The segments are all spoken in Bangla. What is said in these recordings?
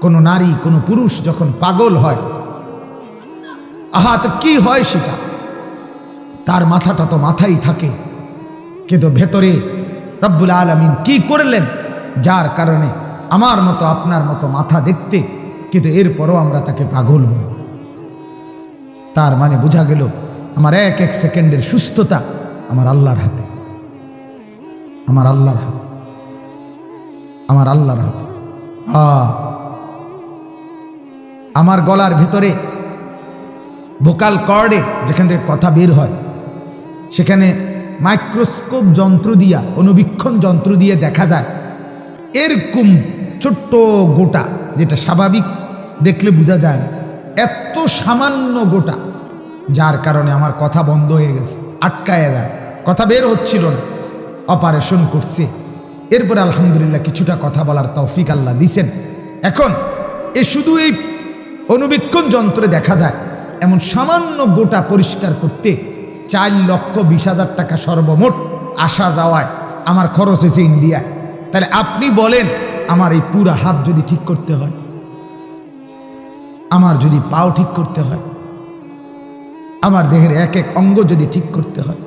কোনো নারী, কোনো পুরুষ যখন পাগল হয়, আহা, তো কি হয় সেটা? তার মাথাটা তো মাথাই থাকে। কিন্তু ভেতরে রব্বুল আলমিন কি করলেন? যার কারণে আমার মতো, আপনার মতো মাথা দেখতে, কিন্তু এরপরও আমরা তাকে পাগল বলি। তার মানে বোঝা গেল, আমার এক এক সেকেন্ডের সুস্থতা আমার আল্লাহর হাতে। আমার আল্লাহর হাতে। আমার আল্লাহর হাতে। আ আমার গলার ভেতরে ভোকাল কর্ডে যেখান থেকে কথা বের হয়, সেখানে মাইক্রোস্কোপ যন্ত্র দিয়া অনুবীক্ষণ যন্ত্র দিয়ে দেখা যায়, এরকম ছোট্ট গোটা যেটা স্বাভাবিক দেখলে বোঝা যায় না, এত সামান্য গোটা, যার কারণে আমার কথা বন্ধ হয়ে গেছে, আটকায় দেয় কথা বের হচ্ছিল না অপারেশন করছে। এরপরে আলহামদুলিল্লাহ কিছুটা কথা বলার তৌফিক আল্লাহ দিছেন। এখন এ শুধু এই অনুবীক্ষণ যন্ত্রে দেখা যায়, এমন সামান্য গোটা পরিষ্কার করতে চার লক্ষ বিশ হাজার টাকা সর্বমোট আসা যাওয়ায় আমার খরচ হয়েছে ইন্ডিয়ায়। তাহলে আপনি বলেন, আমার এই পুরা হাত যদি ঠিক করতে হয়? আমার যদি পাও ঠিক করতে হয়? আমার দেহের এক এক অঙ্গ যদি ঠিক করতে হয়?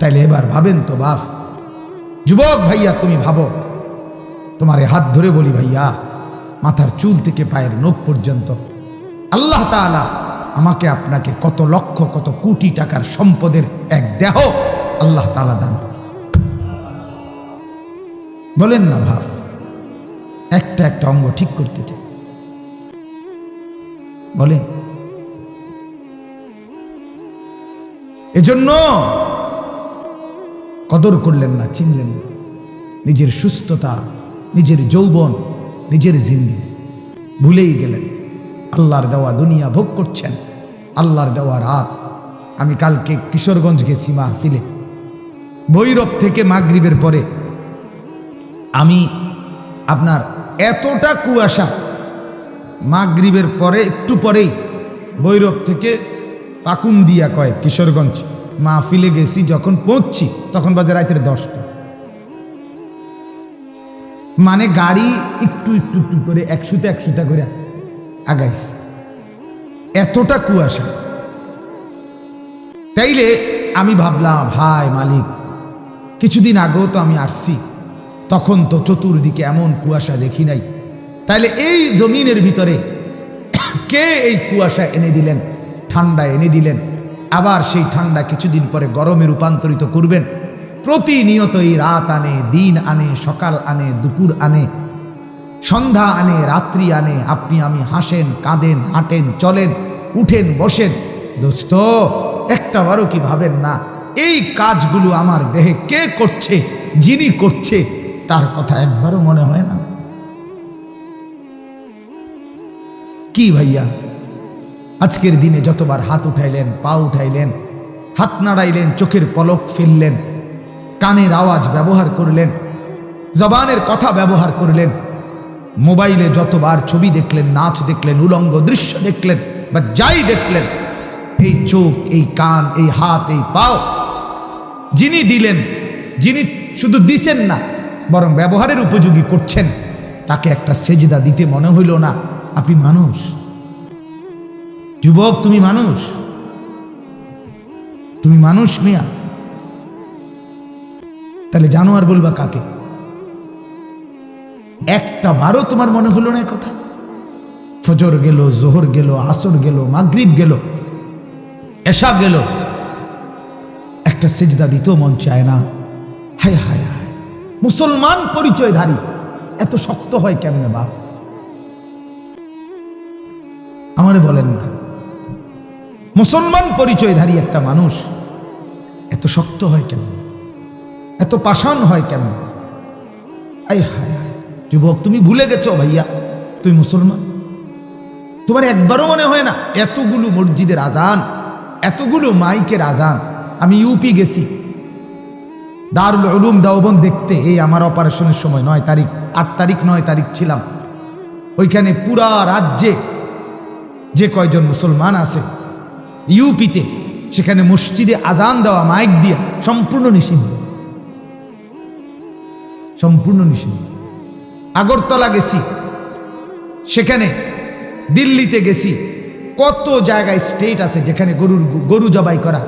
তাইলে এবার ভাবেন তো বাপ। যুবক ভাইয়া, তুমি ভাবো, তোমার হাত ধরে বলি ভাইয়া মাথার চুল থেকে পায়ের নখ পর্যন্ত। আল্লাহ তাআলা আমাকে আপনাকে কত লক্ষ, কত কোটি টাকার সম্পদের এক দেহ আল্লাহ তাআলা দান করছে। বলেন না ভাব, একটা একটা অঙ্গ ঠিক করতে চাই। বলেন। এজন্য কদর করলেন না, চিনলেন না। নিজের সুস্থতা, নিজের যৌবন নিজের জিন্দিগি ভুলেই গেলেন। আল্লাহর দেওয়া দুনিয়া ভোগ করছেন। আল্লাহর দেওয়া রাত। আমি কালকে কিশোরগঞ্জ গেছি মাহফিলে। ভৈরব থেকে মাগরিবের পরে। আমি আপনার এতটা কুয়াশা। মাগরিবের পরে, একটু পরেই ভৈরব থেকে পাকুন্দিয়া কয় কিশোরগঞ্জ। মাহফিলে গেছি যখন পৌঁছছি তখন বাজে রাতের দশটা। মানে গাড়ি একটু একটু একটু করে একশোতে একশোতে করে আগাইছে। এতটা কুয়াশা। তাইলে আমি ভাবলাম ভাই মালিক, কিছুদিন আগেও তো আমি আসছি, তখন তো চতুর্দিকে এমন কুয়াশা দেখি নাই। তাইলে এই জমিনের ভিতরে কে এই কুয়াশা এনে দিলেন, ঠান্ডা এনে দিলেন? আবার সেই ঠান্ডা কিছুদিন পরে গরমে রূপান্তরিত করবেন? প্রতিনিয়ত এই রাত আনে, দিন আনে, সকাল আনে, দুপুর আনে, সন্ধ্যা আনে, রাত্রি আনে, আপনি আমি হাসেন, কাঁদেন, হাঁটেন, চলেন, উঠেন, বসেন। দোস্ত, একটা বারও কি ভাবেন না, এই কাজগুলো আমার দেহে কে করছে, যিনি করছে, তার কথা একবারও মনে হয় না। কি ভাইয়া, আজকের দিনে যতবার হাত উঠাইলেন, পা উঠাইলেন, হাত নাড়াইলেন, চোখের পলক ফেললেন কানের আওয়াজ ব্যবহার করলেন, জবানের কথা ব্যবহার করলেন, মোবাইলে যতবার ছবি দেখলেন, নাচ দেখলেন, উলঙ্গ দৃশ্য দেখলেন, বা যাই দেখলেন, এই চোখ, এই কান, এই হাত, এই পাও যিনি দিলেন, যিনি শুধু দিছেন না, বরং ব্যবহারের উপযোগী করছেন, তাকে একটা সেজদা দিতে মনে হইল না। আপনি মানুষ? যুবক, তুমি মানুষ? তুমি মানুষ মিয়া? তাহলে জানোয়ার বলবা কাকে? একটা বারও তোমার মনে হলো না কথা? ফজর গেল, জোহর গেল, আসর গেল, মাগরিব গেল এসা গেল। একটা সেজদা দিতেও মন চায় না। হায় হায় হায়। মুসলমান পরিচয়ধারী, এত শক্ত হয় কেমনে বাপ? আমারে বলেন না। মুসলমান পরিচয়ধারী একটা মানুষ, এত শক্ত হয় কেমন? এত পাষাণ হয় কেমন আয় হায় হায়। যুবক, তুমি ভুলে গেছো ভাইয়া, তুমি মুসলমান। তোমার একবারও মনে হয় না, এতগুলো মসজিদের আজান, এতগুলো মাইকের আজান, আমি ইউপি গেছি। দারুল উলুম দাওবন দেখতে, এই আমার অপারেশনের সময় নয় তারিখ, আট তারিখ, নয় তারিখ ছিলাম। ওইখানে পুরা রাজ্যে যে কয়জন মুসলমান আছে ইউপিতে সেখানে মসজিদে আজান দেওয়া, মাইক দিয়া, সম্পূর্ণ নিষিদ্ধ। সম্পূর্ণ নিষিদ্ধ। আগরতলা গেছি, সেখানে দিল্লিতে গেছি। কত জায়গায় স্টেট আছে যেখানে গরুর গরু জবাই করা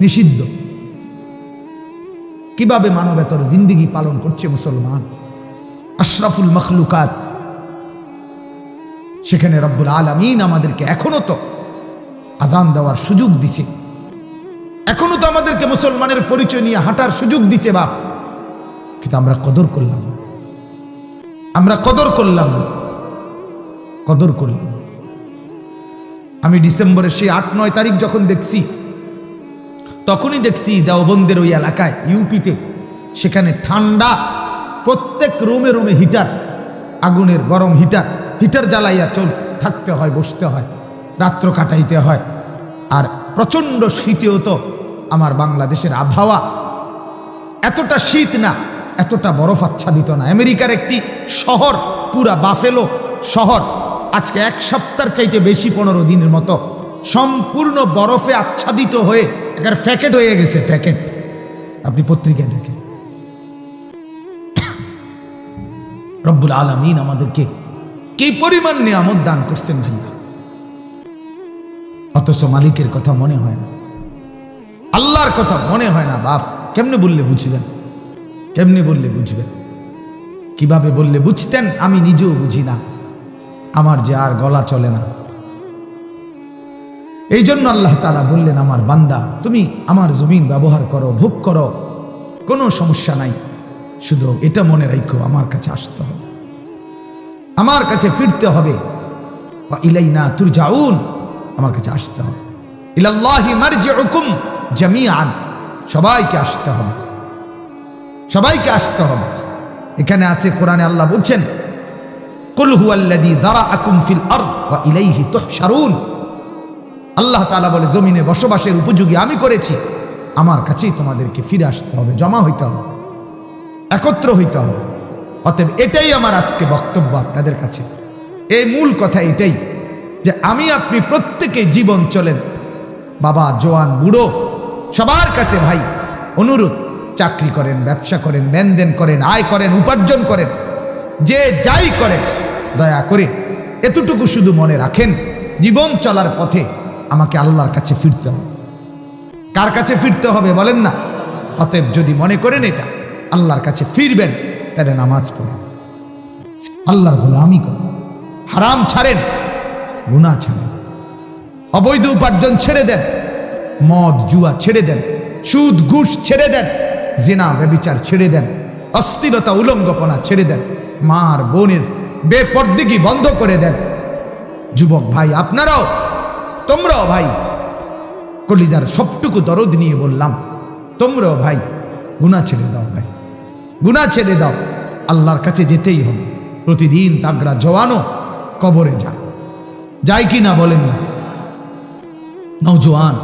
নিষিদ্ধ? কীভাবে মানবেতর জিন্দিগি পালন করছে মুসলমান? আশরাফুল মখলুকাত। সেখানে রব্বুল আলমিন আমাদেরকে এখনও তো আজান দেওয়ার সুযোগ দিছে। এখনও তো আমাদেরকে মুসলমানের পরিচয় নিয়ে হাঁটার সুযোগ দিছে বাপ। কিন্তু আমরা কদর করলাম। আমরা কদর করলাম না। কদর করলাম আমি ডিসেম্বরের সেই আট, নয় তারিখ যখন দেখছি, তখনই দেখছি দেওবন্দের ওই এলাকায়, ইউপিতে, সেখানে ঠান্ডা, প্রত্যেক রুমে রুমে হিটার, আগুনের গরম হিটার হিটার জ্বালাইয়া চল, থাকতে হয়, বসতে হয়, রাত্র কাটাইতে হয় আর প্রচণ্ড শীতেও তো আমার বাংলাদেশের আবহাওয়া এতটা শীত না এতটা বরফ আচ্ছাদিত না। আমেরিকার একটি শহর, পুরা বাফেলো শহর, আজকে এক সপ্তাহের চাইতে বেশি পনেরো দিনের মতো সম্পূর্ণ বরফে আচ্ছাদিত হয়ে একের ফ্যাকেট হয়ে গেছে ফ্যাকেট আপনি পত্রিকায় দেখেন। রব্বুল আলমিন আমাদেরকে কি পরিমাণ নিয়ামত দান করছেন ভাইয়া? অথচ মালিকের কথা মনে হয় না। আল্লাহর কথা মনে হয় না বাপ কেমনে বললে বুঝবেন কেমনে বললে বুঝবেন কীভাবে বললে বুঝতেন? আমি নিজেও বুঝি না। আমার যে আর গলা চলে না। এই জন্য আল্লাহ তালা বললেন, আমার বান্দা, তুমি আমার জমিন ব্যবহার করো, ভোগ করো। কোনো সমস্যা নাই। শুধু এটা মনে রাখো আমার কাছে আসতে হবে। আমার কাছে ফিরতে হবে। বা ইলাই না তুর যাউন আমার কাছে আসতে হবে। ইলাল্লাহি মারজিউকুম জামিআন, সবাইকে আসতে হবে। সবাইকে আসতে হবে। এখানে আছে কোরআনে আল্লাহ বলছেন আল্লাহ তাআলা বলে, জমিনে বসবাসের উপযোগী আমি করেছি। আমার কাছেই তোমাদেরকে ফিরে আসতে হবে, জমা হইতে হবে, একত্র হইতে হবে। অতএব এটাই আমার আজকে বক্তব্য আপনাদের কাছে। এই মূল কথা এটাই যে আমি আপনি প্রত্যেকে জীবন চলেন। বাবা, জোয়ান, বুড়ো, সবার কাছে ভাই, অনুরোধ চাকরি করেন, ব্যবসা করেন, লেনদেন করেন, আয় করেন, উপার্জন করেন, যে যাই করেন, দয়া করে এতটুকু শুধু মনে রাখেন, জীবন চলার পথে আমাকে আল্লাহর কাছে ফিরতে হবে। কার কাছে ফিরতে হবে বলেন না? অতএব যদি মনে করেন এটা, আল্লাহর কাছে ফিরবেন, তাহলে নামাজ পড়েন। আল্লাহর গোলামি করেন। হারাম ছাড়েন গুণা ছাড়েন। অবৈধ উপার্জন ছেড়ে দেন, মদ, জুয়া ছেড়ে দেন, সুদ, ঘুষ ছেড়ে দেন। জেনা, ব্যবিচার ছেড়ে দেন। অস্থিরতা উলঙ্গপনা ছেড়ে দেন। মার, বোনের বেপর্দিগি বন্ধ করে দেন। যুবক ভাই, আপনারাও, তোমরাও ভাই, কলিজার সবটুকু দরদ নিয়ে বললাম, তোমরাও ভাই গুণা ছেড়ে দাও ভাই। গুণা ছেড়ে দাও, আল্লাহর কাছে যেতেই হবে। প্রতিদিন তাগরা জওয়ানো কবরে যা। যায় কি না বলেন না? নৌজওয়ান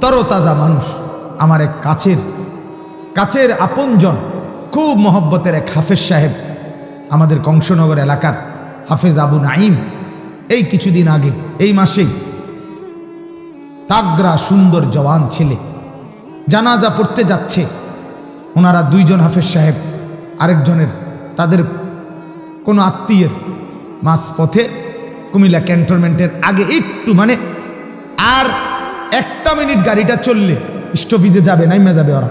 তরতাজা মানুষ, আমার এক কাছের কাছের আপনজন, খুব মহব্বতের এক হাফেজ সাহেব আমাদের কংসনগর এলাকার হাফেজ আবু নাইম এই কিছুদিন আগে, এই মাসেই তাগরা সুন্দর জওয়ান ছেলে জানাজা পড়তে যাচ্ছে। ওনারা দুইজন হাফেজ সাহেব, আরেকজনের তাদের কোনো আত্মীয়ের মাস পথে কুমিল্লা ক্যান্টনমেন্টের আগে একটু মানে আর একটা মিনিট গাড়িটা চললে স্টপিজে যাবে, নাইমা যাবে ওরা।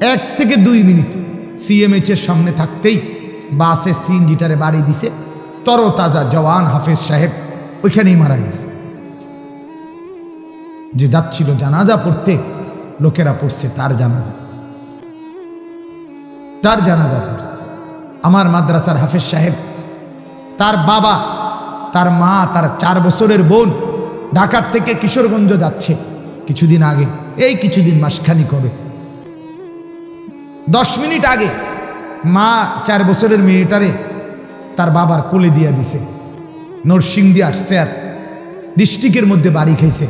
এক থেকে দুই মিনিট। সিএমএইচ এর সামনে থাকতেই বাসে সিএনজিটারে বাড়ি দিছে তরতাজা জওয়ান হাফেজ সাহেব। ওইখানেই মারা গেছে। যে যাচ্ছিল জানাজা পড়তে, লোকেরা পড়ছে তার জানাজা। তার জানাজা পড়ছে। আমার মাদ্রাসার হাফেজ সাহেব, তার বাবা, তার মা, তার চার বছরের বোন ঢাকার থেকে কিশোরগঞ্জ যাচ্ছে। কিছুদিন আগে, এই কিছুদিন মাসখানিক হবে। দশ মিনিট আগে মা চার বছরের মেয়েটারে তার বাবার কোলে দিয়া দিছে। নরসিংদী আসছে আর ডিস্ট্রিক্টের মধ্যে বাড়ি খাইছে।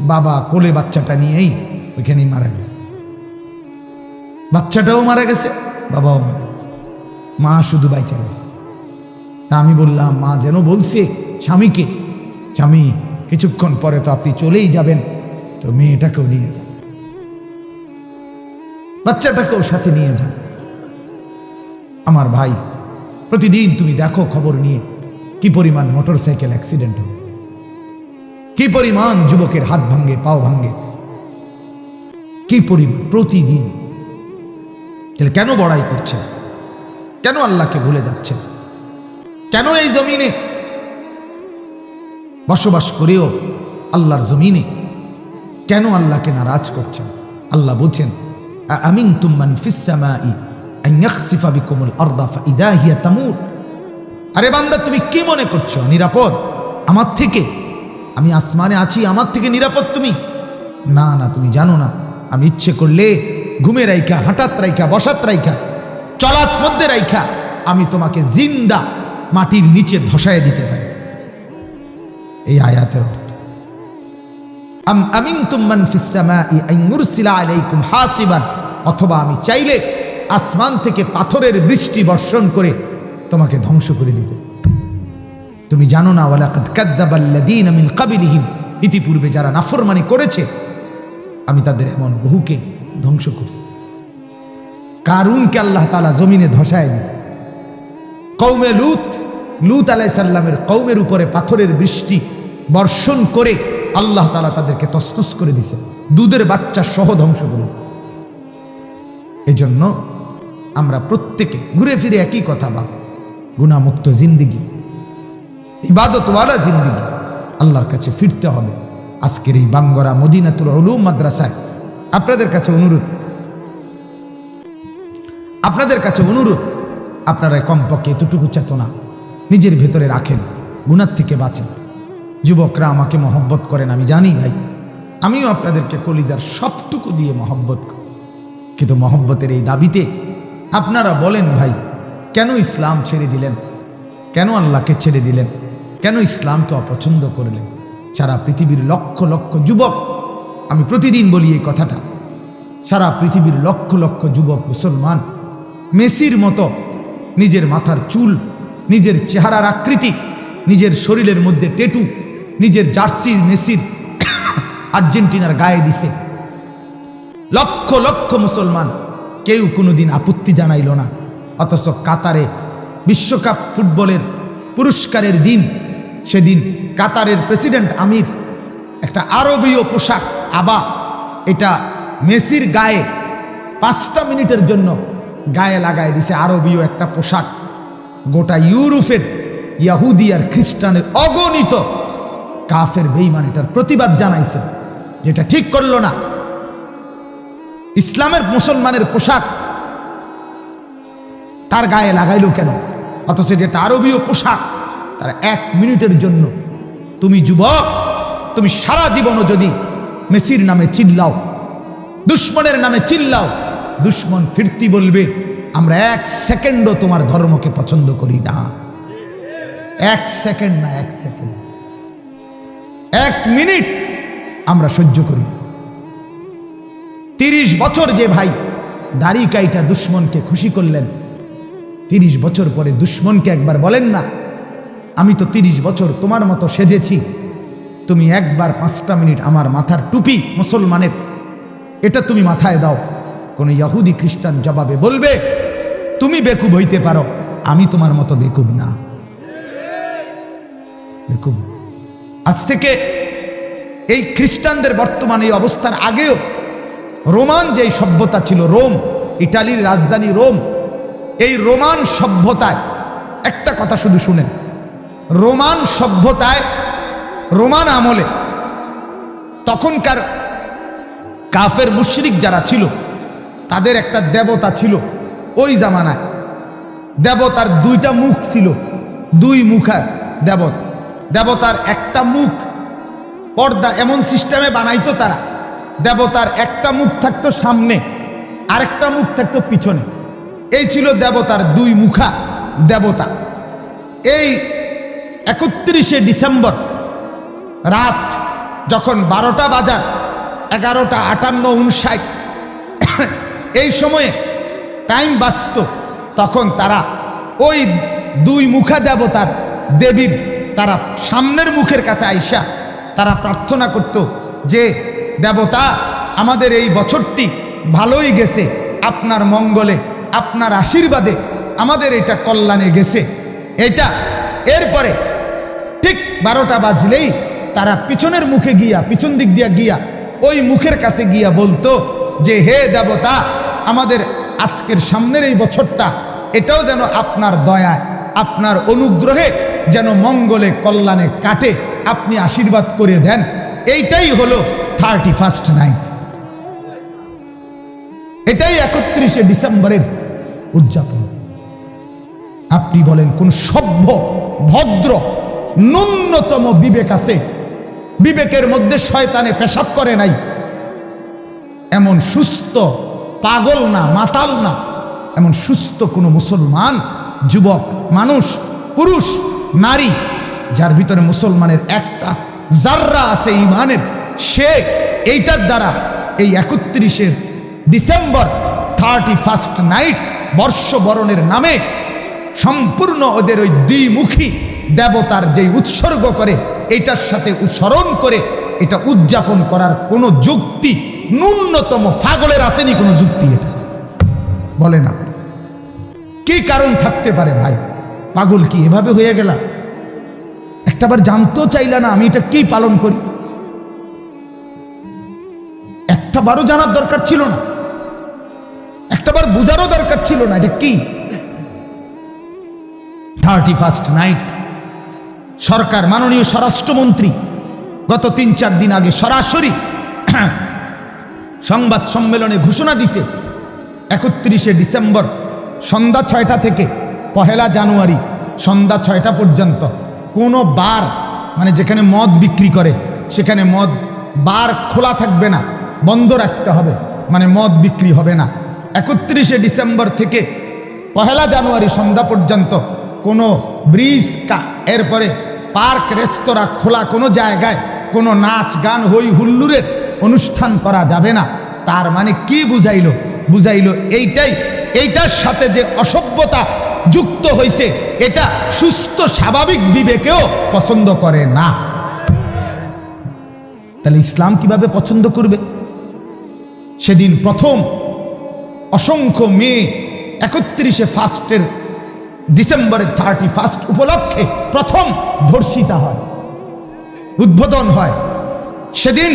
বাবা কোলে বাচ্চাটা নিয়েই ওইখানেই মারা গেছে। বাচ্চাটাও মারা গেছে, বাবাও মারা গেছে। মা শুধু বাইচা গেছে। তা আমি বললাম, মা যেন বলছে স্বামীকে, স্বামী, কিছুক্ষণ পরে তো আপনি চলেই যাবেন। তো মেয়েটাকেও নিয়ে যান বাচ্চাটাকেও সাথে নিয়ে যান। আমার ভাই, প্রতিদিন তুমি দেখো খবর নিয়ে কি পরিমাণ মোটরসাইকেল অ্যাক্সিডেন্ট হবে কি পরিমাণ যুবকের হাত ভাঙ্গে, পাও ভাঙ্গে। কি পরিমাণ, প্রতিদিন। তাহলে কেন বড়াই করছেন কেন আল্লাহকে ভুলে যাচ্ছেন কেন এই জমিনে বসবাস করেও আল্লাহর জমিনে কেন আল্লাহকে নারাজ করছেন? আল্লাহ বলছেন আমিন তুমান ফিসামাই আইয়াকসিফা বিকুমুল আরদা ফাইদা হিয়া তামুর আরে বান্দা, তুমি কি মনে করছ? নিরাপদ? আমার থেকে? আমি আসমানে আছি, আমার থেকে নিরাপদ তুমি? না না, তুমি জানো না। আমি ইচ্ছে করলে ঘুমে রাইখা হাঁটাত রাইখা, বসাত রাইখা চলাত মধ্যে রাইখা, আমি তোমাকে জিন্দা মাটির নিচে ধসায় দিতে পারি। এই আয়াতের অর্থ। আম মান আন আলাইকুম হাসিবান। অথবা আমি চাইলে আসমান থেকে পাথরের বৃষ্টি বর্ষণ করে তোমাকে ধ্বংস করে দিতে। তুমি জানো না, ওয়ালাকাদ কাদ্দাবাল্লাযীনা মিন ক্বাবলিহিম ইতিপূর্বে যারা নাফরমানি করেছে, আমি তাদের এমন বহুকে ধ্বংস করছি। কারুনকে আল্লাহ তালা জমিনে ধসায় দিয়েছে। কৌমে লুত লুত আলাই সাল্লামের কৌমের উপরে পাথরের বৃষ্টি বর্ষণ করে আল্লাহ তালা তাদেরকে তসনস করে দিছে। দুধের বাচ্চা সহ ধ্বংস করে দিছে। এই জন্য আমরা প্রত্যেকে ঘুরে ফিরে একই কথা বাপ গুণামুক্ত জিন্দিগি, ইবাদতওয়ালা জিন্দিগি আল্লাহর কাছে ফিরতে হবে। আজকের এই বাঙ্গরা মদিনাতুল উলুম মাদ্রাসায় আপনাদের কাছে অনুরোধ, আপনাদের কাছে অনুরোধ, আপনারা কমপক্ষে এতটুকু চেতনা নিজের ভেতরে রাখেন গুণার থেকে বাঁচেন। যুবকরা আমাকে মহব্বত করেন, আমি জানি ভাই। আমিও আপনাদেরকে কলিজার সবটুকু দিয়ে মহব্বত করি। কিন্তু মহব্বতের এই দাবিতে আপনারা বলেন, ভাই, কেন ইসলাম ছেড়ে দিলেন? কেন আল্লাহকে ছেড়ে দিলেন? কেন ইসলামকে অপছন্দ করলেন? সারা পৃথিবীর লক্ষ লক্ষ যুবক, আমি প্রতিদিন বলি এই কথাটা, সারা পৃথিবীর লক্ষ লক্ষ যুবক মুসলমান, মেসির মতো নিজের মাথার চুল, নিজের চেহারার আকৃতি, নিজের শরীরের মধ্যে টেটু নিজের জার্সি মেসির আর্জেন্টিনার গায়ে দিছে। লক্ষ লক্ষ মুসলমান কেউ কোনোদিন আপত্তি জানাইল না। অথচ কাতারে বিশ্বকাপ ফুটবলের পুরস্কারের দিন, সেদিন কাতারের প্রেসিডেন্ট আমির একটা আরবীয় পোশাক, আবা, এটা মেসির গায়ে পাঁচটা মিনিটের জন্য গায়ে লাগায় দিছে আরবীয় একটা পোশাক। গোটা ইউরোপের ইয়াহুদি আর খ্রিস্টানের অগণিত কাফের বেইমান এটার প্রতিবাদ জানাইছে, যেটা ঠিক করল না। ইসলামের মুসলমানের পোশাক তার গায়ে লাগাইলো কেন? অথচ যেটা আরবীয় পোশাক। তার এক মিনিটের জন্য, তুমি যুবক, তুমি সারা জীবনও যদি মেসির নামে চিল্লাও, দুশ্মনের নামে চিল্লাও, দুশ্মন ফিরতি বলবে, আমরা এক সেকেন্ডও তোমার ধর্মকে পছন্দ করি না। এক সেকেন্ড না, এক সেকেন্ড। এক মিনিট আমরা সহ্য করি। তিরিশ বছর যে ভাই দাড়ি কাইটা দুশ্মনকে খুশি করলেন, তিরিশ বছর পরে দুশ্মনকে একবার বলেন না, আমি তো তিরিশ বছর তোমার মতো সেজেছি, তুমি একবার পাঁচটা মিনিট আমার মাথার টুপি মুসলমানের, এটা তুমি মাথায় দাও। কোনো ইয়াহুদি খ্রিস্টান জবাবে বলবে, তুমি বেকুব হইতে পারো, আমি তোমার মতো বেকুব না। বেকুব। আজ থেকে এই খ্রিস্টানদের বর্তমান এই অবস্থার আগেও রোমান যেই সভ্যতা ছিল, রোম, ইটালির রাজধানী রোম, এই রোমান সভ্যতায়, একটা কথা শুধু শুনেন, রোমান সভ্যতায়, রোমান আমলে তখনকার কাফের মুশরিক যারা ছিল, তাদের একটা দেবতা ছিল ওই জামানায়। দেবতার দুইটা মুখ ছিল, দুই মুখা দেবতা। দেবতার একটা মুখ। পর্দা এমন সিস্টেমে বানাইতো তারা। দেবতার একটা মুখ থাকতো সামনে, আরেকটা মুখ থাকতো পিছনে। এই ছিল দেবতার দুই মুখা দেবতা। এই একত্রিশে ডিসেম্বর রাত যখন বারোটা বাজার, এগারোটা আটান্ন উনষাট, এই সময়ে টাইম বাঁচত, তখন তারা ওই দুই মুখা দেবতার দেবীর তারা সামনের মুখের কাছে আইসা তারা প্রার্থনা করত যে, দেবতা, আমাদের এই বছরটি ভালোই গেছে। আপনার মঙ্গলে, আপনার আশীর্বাদে আমাদের এটা কল্যাণে গেছে। এটা এরপরে ঠিক বারোটা বাজলেই তারা পিছনের মুখে গিয়া, পিছন দিক দিয়া গিয়া, ওই মুখের কাছে গিয়া বলতো যে, হে দেবতা, আমাদের আজকের সামনের এই বছরটা, এটাও যেন আপনার দয়ায়, আপনার অনুগ্রহে যেন মঙ্গলে কল্যাণে কাটে, আপনি আশীর্বাদ করে দেন। এইটাই হলো থার্টি ফার্স্ট নাইট এটাই একত্রিশে ডিসেম্বরের উদযাপন। আপনি বলেন, কোন সভ্য, ভদ্র, ন্যূনতম বিবেক আছে? বিবেকের মধ্যে শয়তানে পেশাব করে নাই। এমন সুস্থ পাগল না, মাতাল না। এমন সুস্থ কোনো মুসলমান, যুবক, মানুষ, পুরুষ নারী, যার ভিতরে মুসলমানের একটা জাররা আছে ইমানের, সে এইটার দ্বারা এই একত্রিশের ডিসেম্বর থার্টি ফার্স্ট নাইট বর্ষবরণের নামে সম্পূর্ণ ওদের ওই দ্বিমুখী দেবতার যেই উৎসর্গ করে এটার সাথে স্মরণ করে, এটা উদযাপন করার কোনো যুক্তি, ন্যূনতম ফাগলের আসেনি কোনো যুক্তি এটা। বলেন আপনি কি কারণ থাকতে পারে ভাই? পাগল কি? এভাবে হয়ে গেল? একটাবার জানতেও চাইলা না আমি এটা কি পালন করি? একটা বারও জানার দরকার ছিল না। একটাবার বোঝারও দরকার ছিল না এটা কি? থার্টি ফার্স্ট নাইট, সরকার, মাননীয় স্বরাষ্ট্রমন্ত্রী, গত তিন চার দিন আগে সরাসরি সংবাদ সম্মেলনে ঘোষণা দিছে, একত্রিশে ডিসেম্বর সন্ধ্যা ছয়টা থেকে পহেলা জানুয়ারি, সন্ধ্যা ছয়টা পর্যন্ত। কোনো বার মানে যেখানে মদ বিক্রি করে, সেখানে মদ বার খোলা থাকবে না, বন্ধ রাখতে হবে মানে মদ বিক্রি হবে না। একত্রিশে ডিসেম্বর থেকে পহেলা জানুয়ারি সন্ধ্যা পর্যন্ত কোনো ব্রিজ কা, এরপরে পার্ক, রেস্তোরাঁ খোলা কোনো জায়গায় কোনো নাচ গান হই হুল্লুরের অনুষ্ঠান করা যাবে না। তার মানে কি বুঝাইল? বুঝাইল এইটাই, এইটার সাথে যে অসভ্যতা যুক্ত হয়েছে এটা সুস্থ, স্বাভাবিক বিবেকেও পছন্দ করে না। তাহলে ইসলাম কীভাবে পছন্দ করবে? সেদিন প্রথম অসংখ্য মেয়ে একত্রিশে ফার্স্টের ডিসেম্বরের থার্টি ফার্স্ট উপলক্ষে প্রথম ধর্ষিতা হয়, উদ্বোধন হয়। সেদিন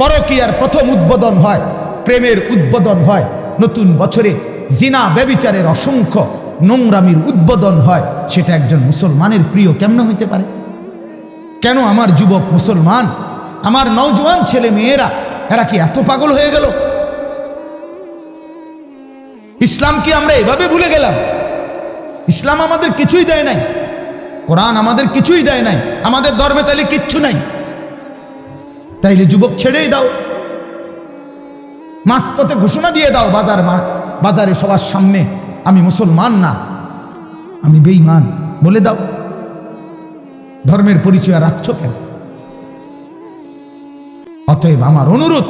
পরকীয়ার প্রথম উদ্বোধন হয়, প্রেমের উদ্বোধন হয়। নতুন বছরে জিনা, ব্যবিচারের অসংখ্য নোংরামির উদ্বোধন হয়, সেটা একজন মুসলমানের প্রিয় কেমন হইতে পারে? কেন আমার যুবক মুসলমান? আমার নওজোয়ান ছেলে মেয়েরা, এরা কি এত পাগল হয়ে গেল? ইসলাম কি আমরা এভাবে ভুলে গেলাম। ইসলাম আমাদের কিছুই দেয় নাই। কোরআন আমাদের কিছুই দেয় নাই। আমাদের ধর্মে তাইলে কিচ্ছু নাই। তাইলে যুবক ছেড়েই দাও। মাঝপথে ঘোষণা দিয়ে দাও, বাজার বাজারে সবার সামনে আমি মুসলমান না, আমি বেঈমান। বলে দাও, ধর্মের পরিচয় রাখছ কেন? অতএব আমার অনুরোধ,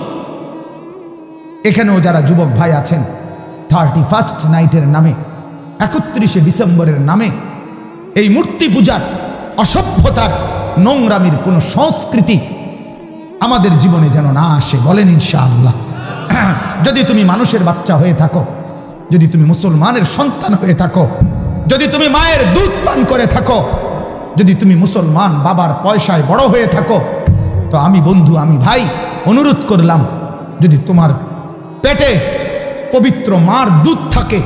এখানেও যারা যুবক ভাই আছেন থার্টি ফার্স্ট নাইটের নামে, একত্রিশে ডিসেম্বরের নামে, এই মূর্তি পূজার অসভ্যতার নোংরামির কোনো সংস্কৃতি আমাদের জীবনে যেন না আসে, বলেন ইনশাআল্লাহ। যদি তুমি মানুষের বাচ্চা হয়ে থাকো যদি তুমি মুসলমানের সন্তান হয়ে থাকো, যদি তুমি মায়ের দুধ পান করে থাকো, যদি তুমি মুসলমান বাবার পয়সায় বড় হয়ে থাকো, তো আমি বন্ধু, আমি ভাই, অনুরোধ করলাম, যদি তোমার পেটে পবিত্র মার দুধ থাকে,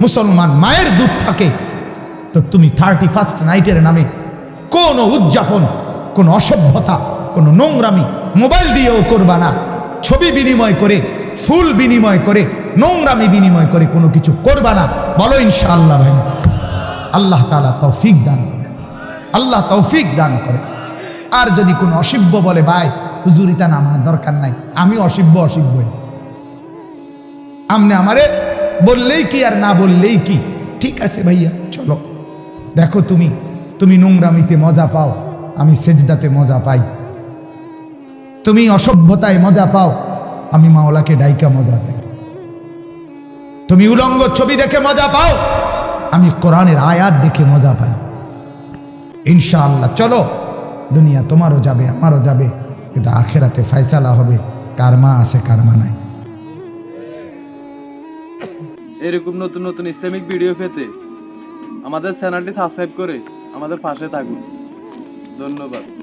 মুসলমান মায়ের দুধ থাকে, তো তুমি থার্টি ফার্স্ট নাইটের নামে কোনো উদযাপন, কোনো অসভ্যতা, কোনো নোংরামি মোবাইল দিয়েও করবা না। ছবি বিনিময় করে, ফুল বিনিময় করে নোংরামি বিনিময় করে কোনো কিছু করবা না। বলো ইনশাআল্লাহ ভাই। আল্লাহ তালা তৌফিক দান করে। আল্লাহ তৌফিক দান করে। আর যদি কোনো অসিব্য বলে, ভাই হুজুরিতা নামার দরকার নাই। আমি অসিব্য, অসিব্যই। আমনে আমারে বললেই কি আর না বললেই কি? ঠিক আছে ভাইয়া, চলো। দেখো তুমি তুমি নোংরামিতে মজা পাও, আমি সেজদাতে মজা পাই। তুমি অসভ্যতায় মজা পাও, আমি মাওলাকে ডাইকা মজা পাই তুমি উলঙ্গ ছবি দেখে মজা পাও? আমি কোরআনের আয়াত দেখে মজা পাই। ইনশাআল্লাহ, চলো। দুনিয়া তোমারও যাবে, আমারও যাবে। কিন্তু আখেরাতে ফয়সালা হবে, কার মা আছে, কার মা নাই। এরকম নতুন নতুন ইসলামিক ভিডিও পেতে আমাদের চ্যানেলটি সাবস্ক্রাইব করে আমাদের পাশে থাকুন। ধন্যবাদ।